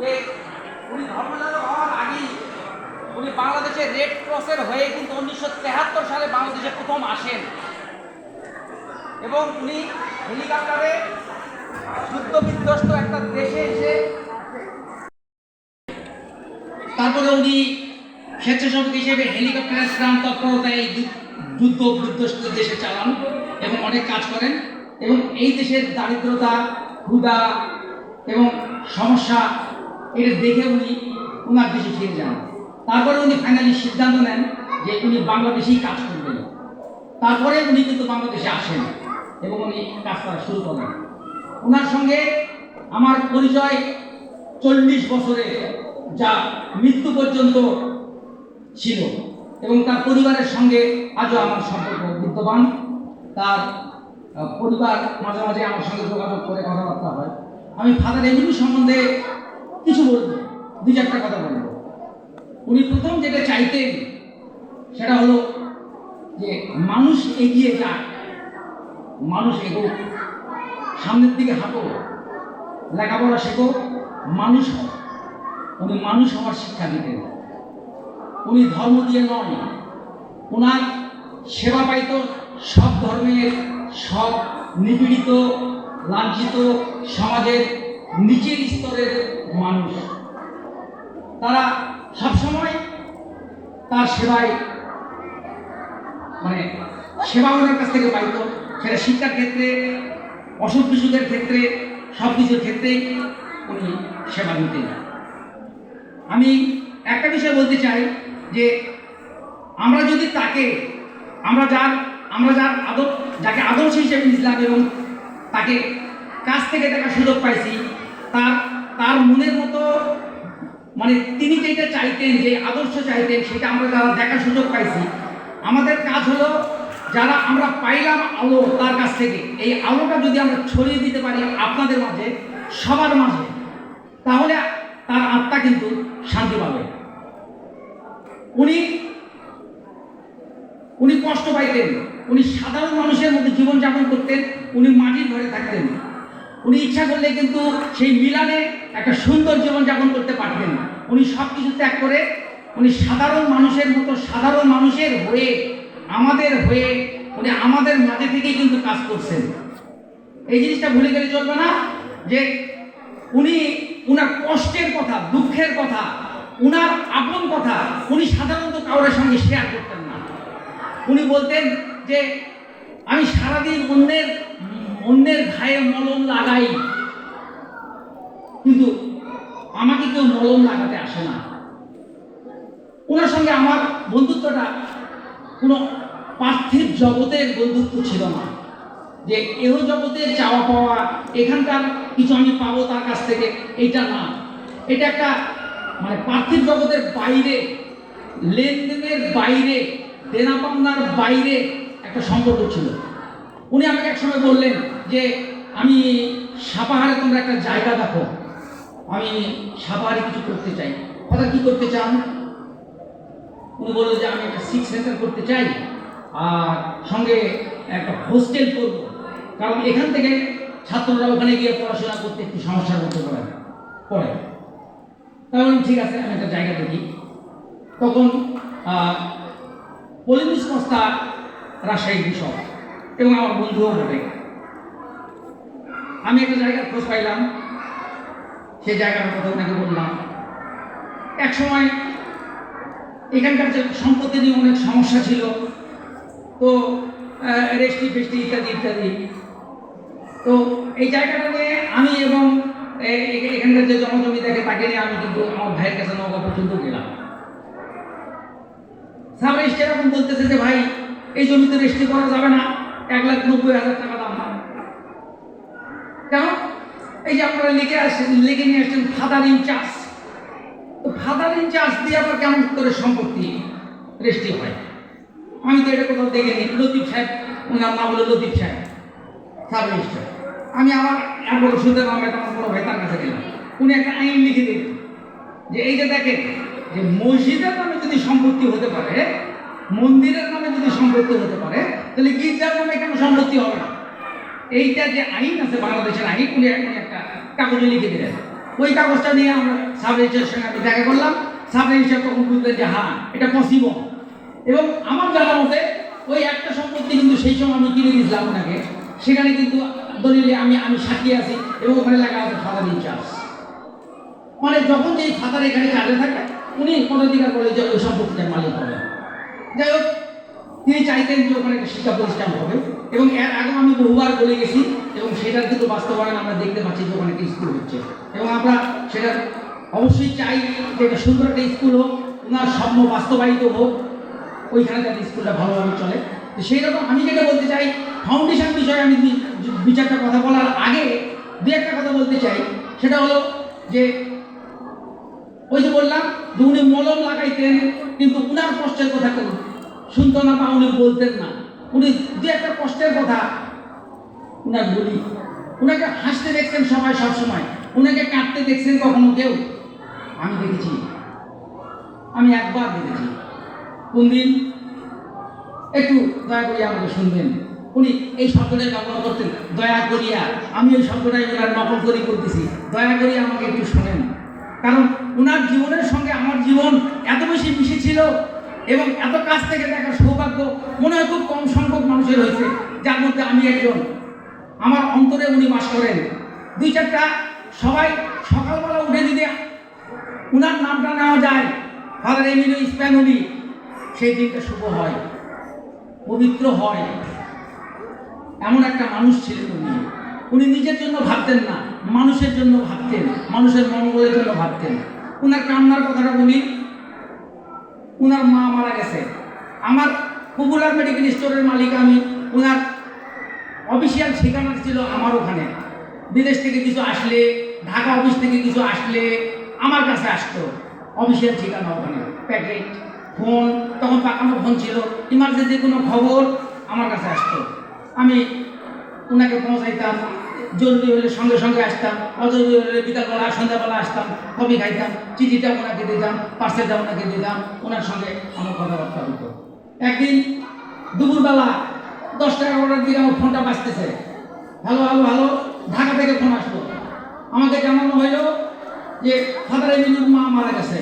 যে উনি ধর্মযাজক হওয়ার আগেই উনি বাংলাদেশের রেড ক্রসের হয়ে কিন্তু উনিশশো তেহাত্তর সালে বাংলাদেশে প্রথম আসেন। এবং উনি হেলিকপ্টারে যুদ্ধ বিধ্বস্ত একটা দেশে এসে তারপরে উনি স্বেচ্ছাসেবক হিসেবে হেলিকপ্টারের ত্রাণ তৎপরতায় যুদ্ধ বিধ্বস্ত দেশে চালান এবং অনেক কাজ করেন এবং এই দেশের দারিদ্রতা, ক্ষুধা এবং সমস্যা এটা দেখে উনি ওনার দেশে ফিরে যান। তারপরে উনি ফাইনালি সিদ্ধান্ত নেন যে উনি বাংলাদেশেই কাজ করবেন। তারপরে উনি কিন্তু বাংলাদেশে আসেন এবং উনি কাজ করা শুরু করেন। ওনার সঙ্গে আমার পরিচয় চল্লিশ বছরে যা মৃত্যু পর্যন্ত ছিল এবং তার পরিবারের সঙ্গে আজও আমার সম্পর্ক বিদ্যমান। তার পরিবার মাঝে মাঝে আমার সঙ্গে যোগাযোগ করে কথাবার্তা হয়। আমি ফাদার এমনি সম্বন্ধে কিছু বলব দুই চারটা কথা বলব। উনি প্রথম যেটা চাইতেন সেটা হলো যে মানুষ এগিয়ে যাক, মানুষ এগোক, সামনের দিকে হাঁটো, লেখাপড়া শেখো, মানুষ হও। উনি মানুষ হওয়ার শিক্ষা দিতেন। উনি ধর্ম দিয়ে নয় ওনার সেবা পাইত সব ধর্মের, সব নিপীড়িত, লাঞ্ছিত সমাজের নিচের স্তরের মানুষ। তারা সবসময় তার সেবায় মানে সেবা ওনার কাছ থেকে পাইত সেটা শিক্ষার ক্ষেত্রে, অসুখ বিসুখের ক্ষেত্রে সব কিছুর ক্ষেত্রেই উনি সেবা দিতেন। আমি একটা বিষয় বলতে চাই যে, আমরা যদি তাকে, আমরা যার আমরা যার আদর, যাকে আদর্শ হিসেবে নিয়েছিলাম এবং তাকে কাছ থেকে দেখার সুযোগ পাইছি তার তার মনের মতো মানে তিনি যেটা চাইতেন, যে আদর্শ চাইতেন, সেটা আমরা যারা দেখার সুযোগ পাইছি, আমাদের কাজ হলো যারা আমরা পাইলাম আলো তার কাছ থেকে, এই আলোটা যদি আমরা ছড়িয়ে দিতে পারি আপনাদের মাঝে, সবার মাঝে, তাহলে তার আত্মা কিন্তু শান্তি পাবে। উনি উনি কষ্ট পাইতেন, উনি সাধারণ মানুষের মধ্যে জীবনযাপন করতেন, উনি মাটির ঘরে থাকতেন। উনি ইচ্ছা করলে কিন্তু সেই মিলানে একটা সুন্দর জীবনযাপন করতে পারতেন উনি সব কিছু ত্যাগ করে উনি সাধারণ মানুষের মতো সাধারণ মানুষের হয়ে, আমাদের হয়ে উনি আমাদের মাঝে থেকেই কিন্তু কাজ করছেন। এই জিনিসটা ভুলে গেলে চলবে না যে উনি উনার কষ্টের কথা, দুঃখের কথা, উনার আপন কথা উনি সাধারণত কারোর সঙ্গে শেয়ার করতেন না। উনি বলতেন যে, আমি সারাদিন অন্যের অন্যের ঘায়ে মলম লাগাই। কিন্তু আমাকে কেউ মলম লাগাতে আসে না। ওনার সঙ্গে আমার বন্ধুত্বটা, কোনো পার্থিব জগতের বন্ধুত্ব ছিল না। যে এহ জগতের চাওয়া পাওয়া, এখানকার কিছু আমি পাবো তার কাছ থেকে এটা না। এটা একটা মানে পার্থিব জগতের বাইরে, লেনদেনের বাইরে, দেনা পাওনার বাইরে একটা সম্পর্ক ছিল। উনি আমাকে একসময় বললেন যে আমি সাপাহারে তোমরা একটা জায়গা দেখো। আমি সাপাহারে কিছু করতে চাই। কথা কি করতে চান? উনি বলল যে আমি একটা সিক্স সেন্টার করতে চাই আর সঙ্গে একটা হোস্টেল করব। কারণ এখান থেকে ছাত্ররা ওখানে গিয়ে পড়াশোনা করতে একটু সমস্যার মধ্যে পড়ে। পড়ে। তাহলে ঠিক আছে, আমি একটা জায়গা দেখি। তখন পলিমিস সংস্থা রাজশাহী বিষয় এবং আমার বন্ধুও বটে। আমি একটা জায়গার খোঁজ পাইলাম। সেই জায়গার কথা ওনাকে বললাম। এক সময় এখানকার যে সম্পত্তি নিয়ে অনেক সমস্যা ছিল, তো রেস্টি ফেস্টি ইত্যাদি ইত্যাদি। তো এই জায়গাটা নিয়ে আমি এবং এখানকার যে জমজমি দেখে তাকে নিয়ে আমি কিন্তু আমার ভাইয়ের কাছে নৌকা পর্যন্ত গেলাম। সাব রেস্টি এরকম বলতেছে যে, ভাই, এই জমিতে রেস্টি করা যাবে না। এক লাখ নব্বই হাজার টাকা দাম কেন এই যে আপনারা লিখে আসছেন লিখে নিয়ে আসছেন ফাদার ইন চার্জ তো ফাদার ইন চার্জ দিয়ে আবার কেমন করে সম্পত্তি রেস্টি হয়? আমি তো এটা কোথাও দেখিনি। লতিফ সাহেব, ওনার নাম হলো লতিফ সাহেব। সাব আমি আমার এক বড় সুন্দর নামে আমার বড় ভাই তার কাছে গেলাম। উনি একটা আইন লিখে দিলেন যে এইটা দেখেন যে মসজিদের নামে যদি সম্পত্তি হতে পারে, মন্দিরের নামে যদি সম্পত্তি হতে পারে, তাহলে গির্জার নামে কেন সম্পত্তি হবে না? এইটা যে আইন আছে বাংলাদেশের আইন, উনি উনি একটা কাগজে লিখে দিলেন। ওই কাগজটা নিয়ে আমরা সাব রেজিস্ট্রারের সঙ্গে আমি দেখা করলাম। সাব রেজিস্ট্রার তখন বুঝলেন যে হ্যাঁ এটা পসিবল এবং আমার জানা মতে, ওই একটা সম্পত্তি কিন্তু সেই সময় আমি কিনে দিয়েছিলাম ওনাকে। সেখানে কিন্তু দলিলে আমি আমি সাক্ষী আছি এবং ওখানে লেখা আছে ফাদার ইনচার্জ মানে যখন যে ফাদার এখানে কাজে থাকে, উনি পদাধিকার করে যে ওই সম্পত্তিটার মালিক হবে যাই হোক, তিনি চাইতেন যে ওখানে একটা শিক্ষা প্রতিষ্ঠান হবে। এবং এর আগেও আমি বহুবার বলে গেছি, এবং সেটার কিন্তু বাস্তবায়ন আমরা দেখতে পাচ্ছি যে একটা স্কুল হচ্ছে। এবং আমরা সেটা অবশ্যই চাই যে একটা সুন্দর একটা স্কুল হোক, ওনার স্বপ্ন বাস্তবায়িত হোক, ওইখানে যাতে স্কুলটা ভালোভাবে চলে। তো সেই রকম আমি যেটা বলতে চাই ফাউন্ডেশন বিষয়ে আমি দুই- দুই চারটা কথা বলার আগে দু একটা কথা বলতে চাই। সেটা হলো যে, ওই যে বললাম যে উনি মলম লাগাইতেন, কিন্তু উনার কষ্টের কথা শুনতো না বা উনি বলতেন না। উনি যে একটা কষ্টের কথা উনার বলি। উনাকে হাসতে দেখছেন সবাই সব সময় উনাকে কাঁদতে দেখছেন কখনো কেউ? আমি দেখেছি। আমি একবার দেখেছি। কোন দিন? একটু দয়া করিয়া আমাকে শুনবেন। উনি এই শব্দটাই ব্যবহার করতেন। দয়া করিয়া। আমি এই শব্দটাই ওনার নকল করি করতেছি। দয়া করিয়া আমাকে একটু শোনেন। কারণ ওনার জীবনের সঙ্গে আমার জীবন এত বেশি মিশেছিল এবং এত কাছ থেকে দেখার সৌভাগ্য, মনে হয় খুব কম সংখ্যক মানুষের হয়েছে, যার মধ্যে আমি একজন। আমার অন্তরে উনি বাস করেন। দুই চারটা, সবাই সকালবেলা উঠে যদি উনার নামটা নেওয়া যায়, ফাদার এমিলো স্প্যানুলি সেই দিনটা শুভ হয়, পবিত্র হয়। এমন একটা মানুষ ছিলেন উনি। উনি নিজের জন্য ভাবতেন না, মানুষের জন্য ভাবতেন, মানুষের মঙ্গলের জন্য ভাবতেন। উনার কান্নার কথাটা বলি উনার মা মারা গেছে। আমার পপুলার মেডিকেল স্টোরের মালিক আমি, উনার অফিসিয়াল ঠিকানা ছিল আমার ওখানে। বিদেশ থেকে কিছু আসলে, ঢাকা অফিস থেকে কিছু আসলে আমার কাছে আসতো। অফিসিয়াল ঠিকানা ওখানে প্যাকেট ফোন তখন পাকানো ফোন ছিল। ইমার্জেন্সি কোনো খবর আমার কাছে আসতো। আমি ওনাকে পৌঁছাইতাম জরুরি হলে সঙ্গে সঙ্গে আসতাম অজরুরি হলে বিকালবেলা সন্ধ্যাবেলা আসতাম কবি খাইতাম, চিঠিটা ওনাকে দিতাম, পার্সেলটা ওনাকে দিতাম, ওনার সঙ্গে আমার কথাবার্তা হতো। একদিন দুপুরবেলা দশটা এগারোটার দিকে আমার ফোনটা বাঁচতেছে হ্যালো হ্যালো হ্যালো, ঢাকা থেকে ফোন আসলো। আমাকে জানানো হলো যে ফাদার এমিনুর মা মারা গেছে।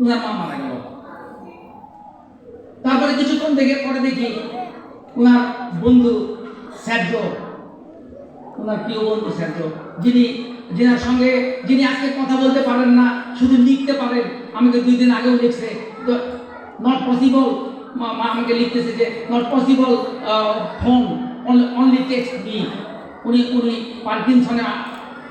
উনার মা মারা গেল। তারপরে কিছুক্ষণ থেকে পরে দেখি উনার বন্ধু স্যার্জ ওনার প্রিয় বন্ধু স্যার্জ যিনি, যিনার সঙ্গে, যিনি আজকে কথা বলতে পারেন না, শুধু লিখতে পারেন, আমাকে দুই দিন আগেও লিখছে। তো নট পসিবল মা আমাকে লিখতেছে যে not possible phone only text me উনি উনি পার্কিনসনে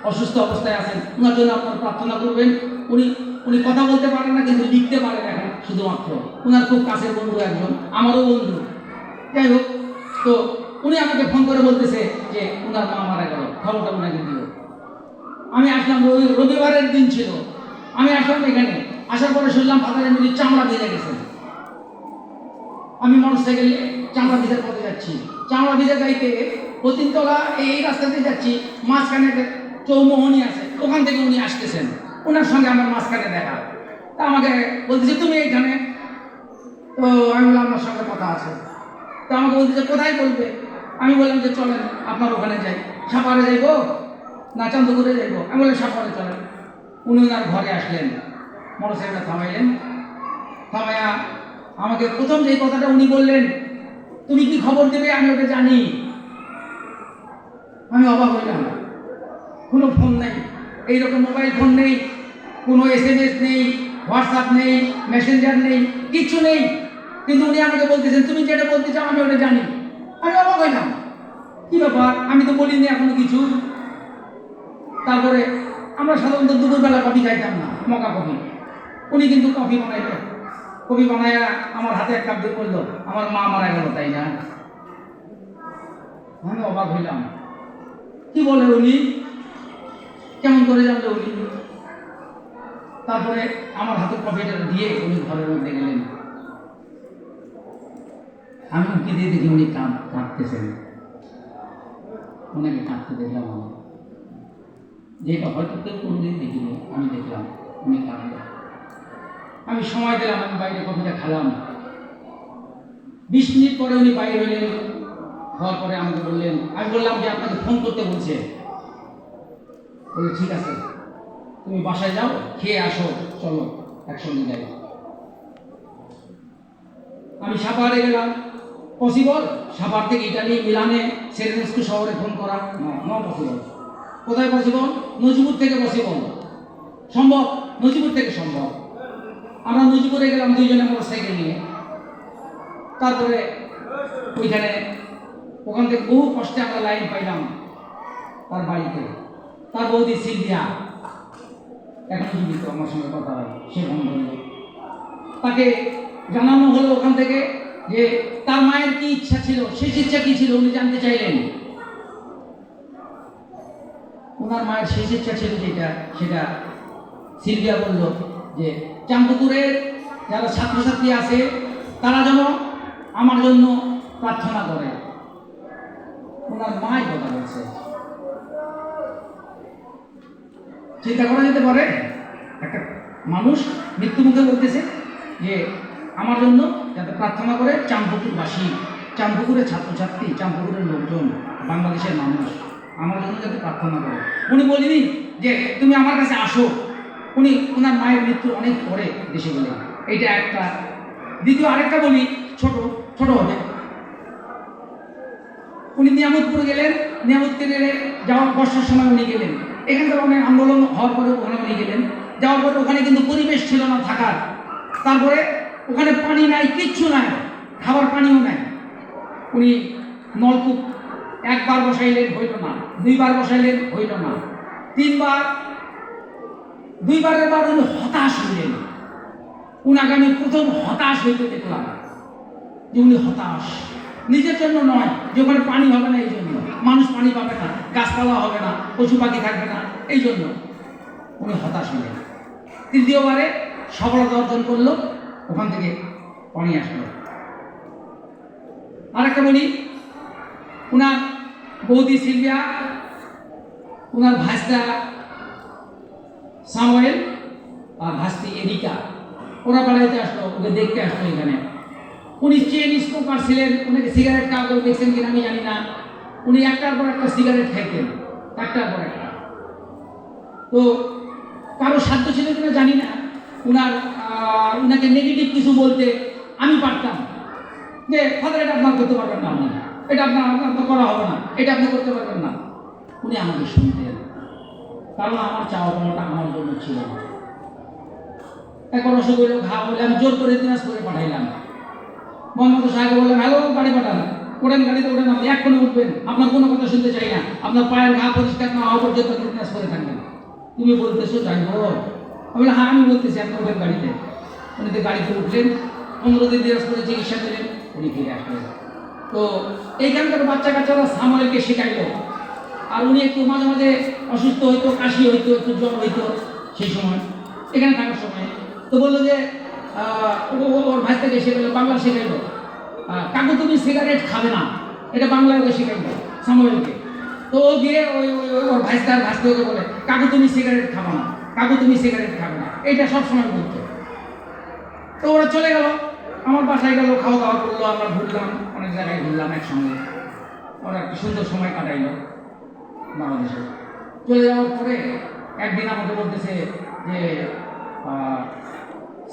অসুস্থ অবস্থায় আছেন। ওনার জন্য আপনার প্রার্থনা করবেন। উনি উনি কথা বলতে পারেন না, কিন্তু লিখতে পারেন এখন শুধুমাত্র। ওনার খুব কাছের বন্ধু একজন, আমারও বন্ধু। যাই হোক, তো উনি আমাকে ফোন করে বলতেছে যে ওনার মা মারা গেল, খবরটা ওনাকে দিও। আমি আসলাম রবি রবিবারের দিন ছিল। আমি আসলাম এখানে, আসার পরে শুনলাম ফাদারের মিলি চামড়া ভিজে গেছে। আমি মোটরসাইকেলে চামড়া ভিজার পথে যাচ্ছি। চামড়া ভিজে যাইতে পতিনতলা এই রাস্তা দিয়ে যাচ্ছি, মাঝখানে চৌমোহনী আছে, ওখান থেকে উনি আসতেছেন। ওনার সঙ্গে আমার মাঝখানে দেখা। তা আমাকে বলতেছে, তুমি এইখানে? তো আমি বললাম আপনার সঙ্গে কথা আছে। তো আমাকে বলতেছে, কোথায় বলবে? আমি বললাম যে চলেন, আপনার ওখানে যাই। সাপারে যাইবো? না, চান্দপুরে যাইবো। আমি বললাম, সাপারে চলেন। উনি ওনার ঘরে আসলেন। মোটরসাইকেলটা থামাইলেন। থামাইয়া আমাকে প্রথম যে কথাটা উনি বললেন, তুমি কি খবর দেবে? আমি ওটা জানি। আমি অবাক হইলাম। কোনো ফোন নেই। এইরকম মোবাইল ফোন নেই। কোনো এস এম এস নেই, হোয়াটসঅ্যাপ নেই, মেসেঞ্জার নেই কিচ্ছু নেই। কিন্তু উনি আমাকে বলতেছেন, তুমি যেটা বলতে চাও, আমি ওটা জানি। আমি অবাক হইলাম কি ব্যাপার? আমি তো বলিনি এখনও কিছু। তারপরে আমরা সাধারণত দুপুরবেলা কফি খাইতাম না, মকা কফি। উনি কিন্তু কফি বানাইলো। কফি বানাইয়া আমার হাতে এক কাপ দিয়ে আমার মা মারা গেল, তাই না? আমি অবাক হইলাম। কি বলে উনি? কেমন করে জানলো উনি? তারপরে আমার হাতে কফিটা দিয়ে উনি ঘরের মধ্যে গেলেন। আমি দিয়ে দেখি উনি কাঁদ, কাঁদতেছেন। ওনাকে কাঁদতে দেখলাম আমি। যেটা হয়তো কেউ কোনোদিন দেখিনি, আমি দেখলাম, উনি কাঁদলেন। আমি সময় দিলাম, আমি বাইরে কফিটা খেলাম। বিশ মিনিট পরে উনি বাইরে হলেন। হওয়ার পরে আমাকে বললেন, আমি বললাম যে আপনাকে ফোন করতে বলছে। বলে ঠিক আছে। তুমি বাসায় যাও, খেয়ে আসো, চলো, একসঙ্গে যাই। আমি সাপাহারে গেলাম। পসিবল সাপার থেকে ইটালি, মিলানে সেরেনেস্কো শহরে ফোন করা? ন পসিবল কোথায় পসিবল নজিবুর থেকে পসিবল সম্ভব? নজিবুর থেকে সম্ভব। আমরা নজিবুরে গেলাম দুইজনে মোটর সাইকেল নিয়ে। তারপরে ওইখানে, ওখান থেকে বহু কষ্টে আমরা লাইন পাইলাম তার বাড়িতে তার বৌদি সিলভিয়া এখন জীবিত, আমার সঙ্গে কথা হয়, সে করল তাকে জানানো হলো ওখান থেকে যে তার মায়ের কি ইচ্ছা ছিল, শেষ ইচ্ছা কি ছিল উনি জানতে চাইলেন? ওনার মায়ের শেষ ইচ্ছা ছিল যেটা, সেটা সিলভিয়া বলল যে চাম্পুকুরের যারা ছাত্রছাত্রী আছে, তারা যেন আমার জন্য প্রার্থনা করে। ওনার মাই কথা বলছে। চিন্তা করা যেতে পারে, একটা মানুষ মৃত্যু মুখে বলতেছে যে, আমার জন্য যাতে প্রার্থনা করে চাম্পুকুরবাসী চাম্পুকুরের ছাত্রছাত্রী চাম্পুকুরের লোকজন, বাংলাদেশের মানুষ। আমার জন্য যাতে প্রার্থনা করে। উনি বলিনি যে, তুমি আমার কাছে আসো। উনি ওনার মায়ের মৃত্যু অনেক পরে দেশে গেলেন। এইটা একটা। দ্বিতীয় আরেকটা বলি, ছোট ছোট হবে উনি নিয়ামতপুর গেলেন। নিয়ামতপুরে যাওয়ার বর্ষার সময় উনি গেলেন। এখানকার অনেক আন্দোলন হওয়ার পরে ওখানে উনি গেলেন। যাওয়ার পরে ওখানে কিন্তু পরিবেশ ছিল না থাকার। তারপরে ওখানে পানি নাই, কিচ্ছু নাই, খাবার পানিও নাই। উনি নলকূপ, একবার বসাইলেন, হইল না। দুইবার বসাইলেন, হইল না। তিনবার, দুইবারের বার উনি হতাশ হইলেন। উনাকে আমি প্রথম হতাশ হইতে দেখলাম যে উনি হতাশ। নিজের জন্য নয়, যে ওখানে পানি হবে না, এই জন্য। মানুষ পানি পাবে না, গাছপালা হবে না, পশু পাখি থাকবে না, এই জন্য। উনি হতাশ হলেন তৃতীয়বারে সফলতা অর্জন করল। ওখান থেকে পানি আসলো। আরেকটা বলি ওনার বৌদি সিলভিয়া ওনার ভাইস্তা সামুয়েল আর ভাস্তি এরিকা, ওরা বেড়াইতে আসলো ওকে দেখতে আসলো এখানে। উনি চেন স্মোকার ছিলেন উনাকে সিগারেট কাগজ দেখছেন কিনা আমি জানি না। উনি একটার পর একটা সিগারেট খাইতেন, একটার পর একটা। তো কারও সাধ্য ছিল কিনা জানি না। উনার উনাকে নেগেটিভ কিছু বলতে আমি পারতাম। যে, ফাদার, এটা আপনার করতে পারবেন না আপনি এটা আপনার আপনার তো করা হবে না। এটা আপনি করতে পারবেন না। উনি আমাকে শুনতেন কারণ আমার চাওয়া পাওয়াটা আমার জন্য ছিল না। এখন অসুখ হইল ঘা হলে আমি জোর করে দিনাজপুরে পাঠাইলাম। মোহাম্মদ সাহেব বললাম, হ্যালো গাড়ি পাঠান। ওঠেন গাড়িতে, ওঠেন আপনি। এক্ষুনি উঠবেন। আপনার কোনো কথা শুনতে চাই না। আপনার পায়ের ঘা পরিষ্কার না হওয়া পর্যন্ত দিনাজপুরে থাকবেন। তুমি বলতেছো যাই হোক আমি হ্যাঁ আমি বলতেছি আপনি ওঠেন গাড়িতে। উনি তো গাড়িতে উঠলেন পনেরো দিন দিনাজপুরে চিকিৎসা দিলেন, উনি ফিরে আসলেন। তো এইখানকার বাচ্চা কাচ্চারা সাময়িককে শেখাইলো। আর উনি একটু মাঝে মাঝে অসুস্থ হইতো, কাশি হইতো, একটু জ্বর হইতো সেই সময়, এখানে থাকার সময়। তো বলল যে ওর ভাই থেকে শেখাইলো বাংলা শেখাইলো। কাকু তুমি সিগারেট খাবে না। এটা বাংলায় ওকে শেখাইলো সাময়িককে তো ও গিয়ে ওই ওই ওর ভাইস্তার ভাসতে ওকে বলে, কাকু তুমি সিগারেট খাবে না, কাকু তুমি সিগারেট খাবে না। এইটা সবসময় বলতো। তো ওরা চলে গেল। আমার বাসায় গেল খাওয়া দাওয়া করল, আমরা ঘুরলাম, অনেক জায়গায় ঘুরলাম একসঙ্গে। ওরা একটা সুন্দর সময় কাটাইলো বাংলাদেশে। চলে যাওয়ার পরে একদিন আমাকে বলতেছে যে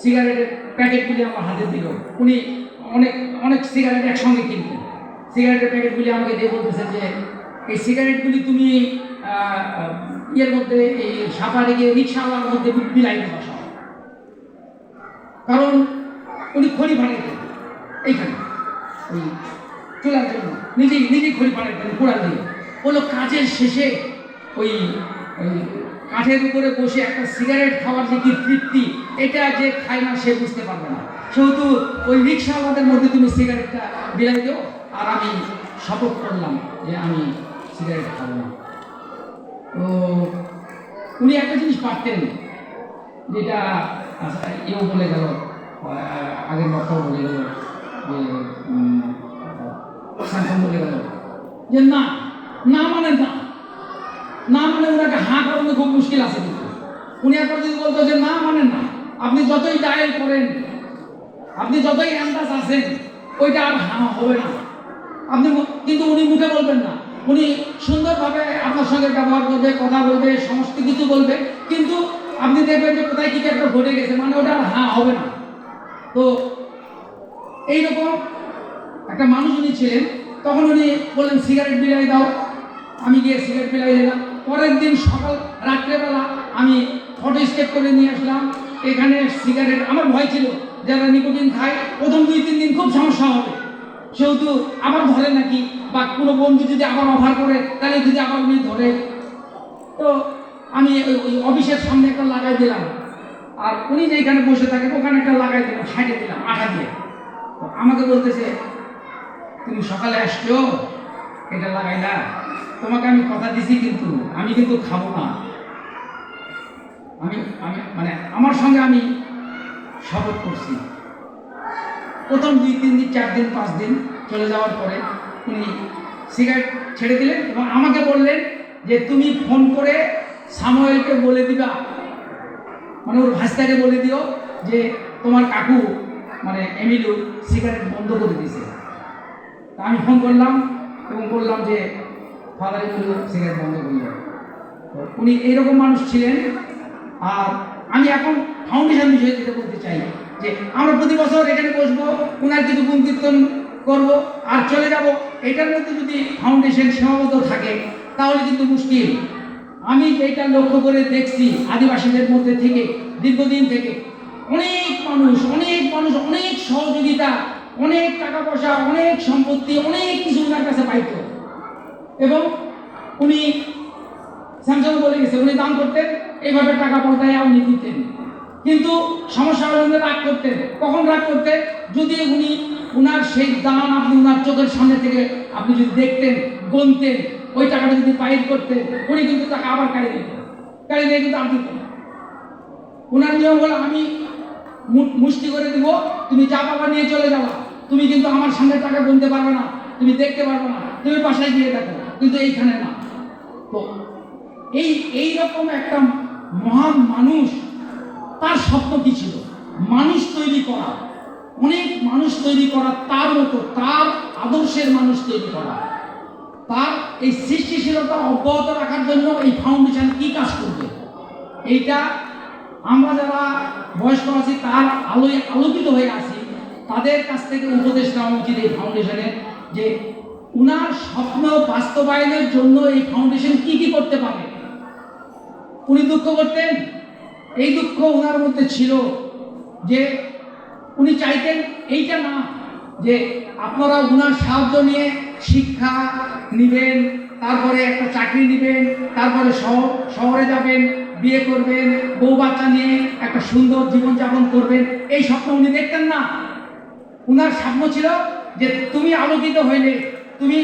সিগারেটের প্যাকেটগুলি আমার হাতে দিল। উনি অনেক অনেক সিগারেট একসঙ্গে কিনতেন। সিগারেটের প্যাকেটগুলি আমাকে দিয়ে বলতেছে যে, এই সিগারেটগুলি তুমি ইয়ের মধ্যে, এই সাপারে গিয়ে রিক্সাওয়ালার মধ্যে বিলাইতে বসাও কারণ উনি খড়ি ভাড়াইতেন এইখানে। ওই চুলার জন্য। নিজেই নিজেই খড়ি ভাড়াইতেন পোড়া দিয়ে। বলল কাজের শেষে ওই ওই কাঠের উপরে বসে একটা সিগারেট খাওয়ার যে কি তৃপ্তি, এটা যে খায় না সে বুঝতে পারবে না। সেহেতু ওই রিক্সাওয়ালাদের মধ্যে তুমি সিগারেটটা বিলাই দিও আর আমি শপথ করলাম যে আমি সিগারেট খাব না। তো উনি একটা জিনিস পারতেন, যেটা আচ্ছা, এও বলে গেল আগের বক্তাও বলে গেল যে উম, বলে গেল যে না না মানে না। না মানে ওনাকে হাঁ করানো খুব মুশকিল আছে উনি একবার যদি বলতো যে না মানে না আপনি যতই ডায়াল করেন আপনি যতই অ্যান্দাজ আছেন ওইটা আর হাঁ হবে না। আপনি কিন্তু উনি মুখে বলবেন না। উনি সুন্দরভাবে আপনার সঙ্গে ব্যবহার করবে কথা বলবে সমস্ত কিছু বলবে কিন্তু আপনি দেখবেন যে কোথায় কিছু একটা ঘটে গেছে মানে ওটা হ্যাঁ হবে না। তো এইরকম একটা মানুষ উনি ছিলেন, তখন উনি বললেন, সিগারেট বিলাই দাও। আমি গিয়ে সিগারেট বিলাই দিলাম পরের দিন সকাল, রাত্রেবেলা আমি ফটো স্টেপ করে নিয়ে আসলাম। এখানে সিগারেট, আমার ভয় ছিল, যারা নিকোটিন খায়, প্রথম দুই, তিন দিন খুব সমস্যা হবে। সেহেতু আবার ধরে নাকি, বা কোনো বন্ধু যদি আবার অফার করে, তাহলে যদি আবার উনি ধরে। তো আমি ওই অফিসের সামনে একটা লাগাই দিলাম। আর উনি যেখানে বসে থাকেন ওখানে একটা লাগাই দিলাম, সাইডে দিলাম, আঠা দিয়ে। আমাকে বলতেছে, তুমি সকালে আসছো? এটা লাগাইলা তোমাকে আমি কথা দিছি কিন্তু, আমি কিন্তু খাব না। আমি আমি মানে আমার সঙ্গে আমি শপথ করছি। প্রথম দুই তিন দিন, চার দিন, পাঁচ দিন চলে যাওয়ার পরে উনি সিগারেট ছেড়ে দিলেন এবং আমাকে বললেন যে, তুমি ফোন করে সামুয়েলকে বলে দিবা মানে ওর ভাস্তাকে বলে দিও যে তোমার কাকু মানে এমিলু সিগারেট বন্ধ করে দিয়েছে। তা আমি ফোন করলাম এবং বললাম যে, ফাদার এমিলু সিগারেট বন্ধ করল উনি এইরকম মানুষ ছিলেন। আর আমি এখন ফাউন্ডেশন বিষয়ে যেটা বলতে চাই, যে আমরা প্রতি বছর এখানে বসবো ওনার কিছু গুণ কীর্তন করব, আর চলে যাব। এটার মধ্যে যদি ফাউন্ডেশন সীমাবদ্ধ থাকে, তাহলে কিন্তু মুশকিল। আমি যেটা লক্ষ্য করে দেখছি আদিবাসীদের মধ্যে থেকে, দীর্ঘদিন থেকে, অনেক মানুষ অনেক মানুষ, অনেক সহযোগিতা, অনেক টাকা পয়সা অনেক সম্পত্তি, অনেক কিছু ওনার কাছে পাইত। এবং উনি স্যামসাং বলে গেছে, উনি দান করতেন, এইভাবে টাকা পয়সায় উনি দিতেন। কিন্তু সমস্যা হলে রাগ করতেন। কখন রাগ করতেন? যদি উনি ওনার সেই দান আপনি উনার চোখের সামনে থেকে আপনি যদি দেখতেন, গনতেন ওই টাকাটা যদি পাইট করতে, উনি কিন্তু টাকা আবার কাড়ি দিতেন কাড়ি দিয়ে কিন্তু আর দিতেন ওনার নিয়ম হলো, আমি মুষ্টি করে দিব, তুমি যা পাবা নিয়ে চলে যাবা। তুমি কিন্তু আমার সামনে টাকা গুনতে পারবে না, তুমি দেখতে পারবে না, তুমি বাসায় গিয়ে দেখো, কিন্তু এইখানে না। তো এই এই রকম একটা মহান মানুষ, তার স্বপ্ন কি ছিল? মানুষ তৈরি করা। অনেক মানুষ তৈরি করা তার মতো, তার আদর্শের মানুষ তৈরি করা। তার এই সৃষ্টিশীলতা অব্যাহত রাখার জন্য এই ফাউন্ডেশন কি কাজ করবে? এইটা আমরা যারা বয়স্ক আছি, তার আলোয় আলোকিত হয়ে আছি, তাদের কাছ থেকে উপদেশ নেওয়া উচিত এই ফাউন্ডেশনের যে উনার স্বপ্ন বাস্তবায়নের জন্য এই ফাউন্ডেশন কি কি করতে পারে। উনি দুঃখ করতেন, এই দুঃখ ওনার মধ্যে ছিল যে উনি চাইতেন এইটা না, যে আপনারা ওনার সাহায্য নিয়ে শিক্ষা নেবেন, তারপরে একটা চাকরি নেবেন, তারপরে শহর যাবেন, বিয়ে করবেন, বউ বাচ্চা নিয়ে একটা সুন্দর জীবনযাপন করবেন, এই স্বপ্ন উনি দেখতেন না। উনার স্বপ্ন ছিল যে তুমি আলোকিত হইলে, তুমি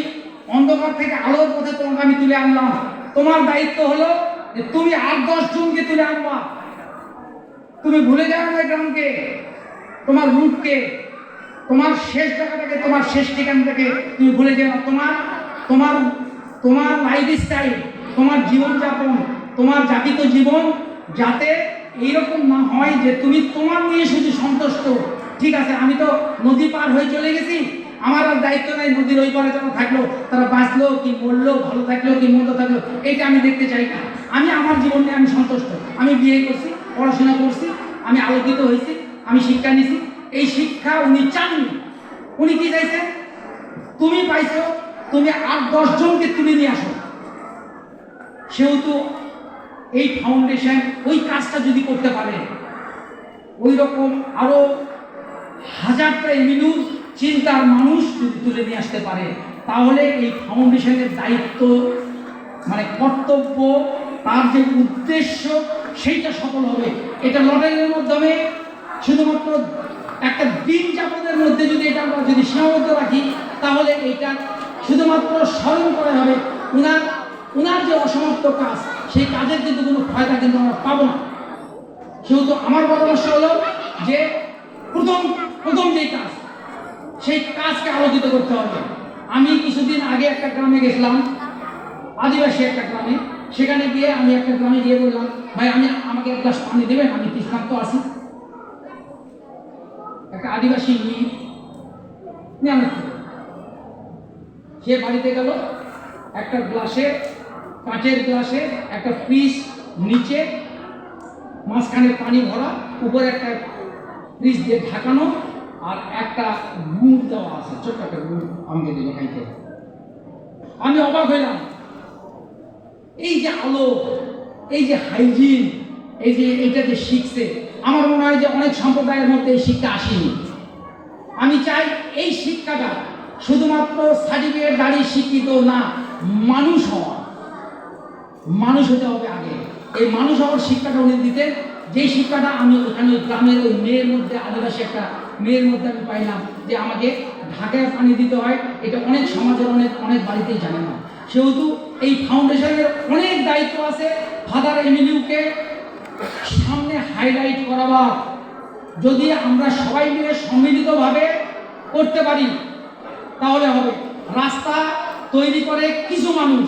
অন্ধকার থেকে আলোর পথে তোমাকে আমি তুলে আনলাম। তোমার দায়িত্ব হলো যে তুমি আট দশ জনকে তুলে আনবা। তুমি ভুলে যাও না গ্রামকে, তোমার রুটকে। তোমার শেষ জায়গাটাকে, তোমার শেষ ঠিকানাটাকে তুমি ভুলে যাও তোমার তোমার তোমার লাইফ স্টাইল তোমার জীবনযাপন, তোমার জাতিত জীবন যাতে এইরকম না হয় যে তুমি তোমার নিয়ে শুধু সন্তুষ্ট। ঠিক আছে, আমি তো নদী পার হয়ে চলে গেছি। আমার আর দায়িত্ব নাই নদীর ওই পারে যারা থাকল, তারা বাঁচলো কি মরলো, ভালো থাকল কি মন্দ থাকল এটা আমি দেখতে চাই না। আমি আমার জীবন আমি সন্তুষ্ট। আমি বিয়ে করছি, পড়াশোনা করছি, আমি আলোকিত হয়েছি, আমি শিক্ষা নিছি এই শিক্ষা উনি চাননি। উনি কি চাইছেন তুমি পাইছো, তুমি আট, দশ জনকে তুলে নিয়ে আসো। সেহেতু এই ফাউন্ডেশন ওই কাজটা যদি করতে পারে ওই রকম আরও হাজারটা এমিলু চিন্তার মানুষ যদি তুলে নিয়ে আসতে পারে, তাহলে এই ফাউন্ডেশনের দায়িত্ব মানে কর্তব্য, তার যে উদ্দেশ্য, সেইটা সফল হবে। এটা লড়াইয়ের মাধ্যমে শুধুমাত্র একটা দিন যাপনের মধ্যে যদি এটা আমরা যদি সীমাবদ্ধ রাখি, তাহলে এটা শুধুমাত্র স্মরণ করা হবে। উনার উনার যে অসমাপ্ত কাজ, সেই কাজের কিন্তু কোনো ফায়দা কিন্তু আমরা পাবো না। সেহেতু আমার পরামর্শ হলো যে প্রথম প্রথম যে কাজ, সেই কাজকে আলোচিত করতে হবে। আমি কিছুদিন আগে একটা গ্রামে গেছিলাম, আদিবাসী একটা গ্রামে। সেখানে গিয়ে আমি একটা গ্রামে গিয়ে বললাম, ভাই, আমি, আমাকে এক গ্লাস পানি দেবেন, আমি তৃষ্ণান্ত আছি। একটা আদিবাসী মেয়ে আমার সে বাড়িতে গেল, একটা গ্লাসে, কাঁচের গ্লাসে একটা ফ্রিজ নিচে, মাঝখানে পানি ভরা, উপরে একটা ফ্রিজ দিয়ে ঢাকানো, আর একটা গুড় দেওয়া আছে, ছোট্ট একটা গুড় আমাকে দিল খাইতে। আমি অবাক হইলাম। এই যে আলো, এই যে হাইজিন এই যে এটা যে শিখছে আমার মনে হয় যে অনেক সম্প্রদায়ের মধ্যে এই শিক্ষা আসেনি। আমি চাই এই শিক্ষাটা শুধুমাত্র সার্টিফিকেট দাঁড়িয়ে শিক্ষিত না, মানুষ হওয়া মানুষ হতে হবে আগে। এই মানুষ হওয়ার শিক্ষাটা উনি দিতেন। যেই শিক্ষাটা আমি ওখানে গ্রামের ওই মেয়ের মধ্যে আদিবাসী একটা মেয়ের মধ্যে আমি পাইলাম যে আমাকে ঢাকায় পানি দিতে হয়। এটা অনেক সমাজের অনেক অনেক বাড়িতেই জানে না। সেহেতু এই ফাউন্ডেশনের অনেক দায়িত্ব আছে। ফাদার এমিলিউকে সামনে হাইলাইট করাবার যদি আমরা সবাই মিলে সম্মিলিতভাবে করতে পারি, তাহলে হবে। রাস্তা তৈরি করে কিছু মানুষ,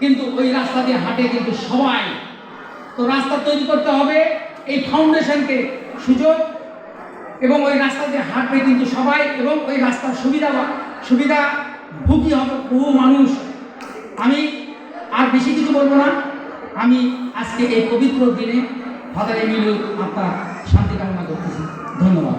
কিন্তু ওই রাস্তা দিয়ে হাঁটে কিন্তু সবাই। তো রাস্তা তৈরি করতে হবে এই ফাউন্ডেশনকে সুযোগ, এবং ওই রাস্তা দিয়ে হাঁটবে কিন্তু সবাই, এবং ওই রাস্তার সুবিধা সুবিধা ভুগি হবে বহু মানুষ। আমি আর বেশি কিছু বলব না। আমি আজকে এই পবিত্র দিনে ফাদার এমিলু আপনার শান্তি কামনা করতেছি। ধন্যবাদ।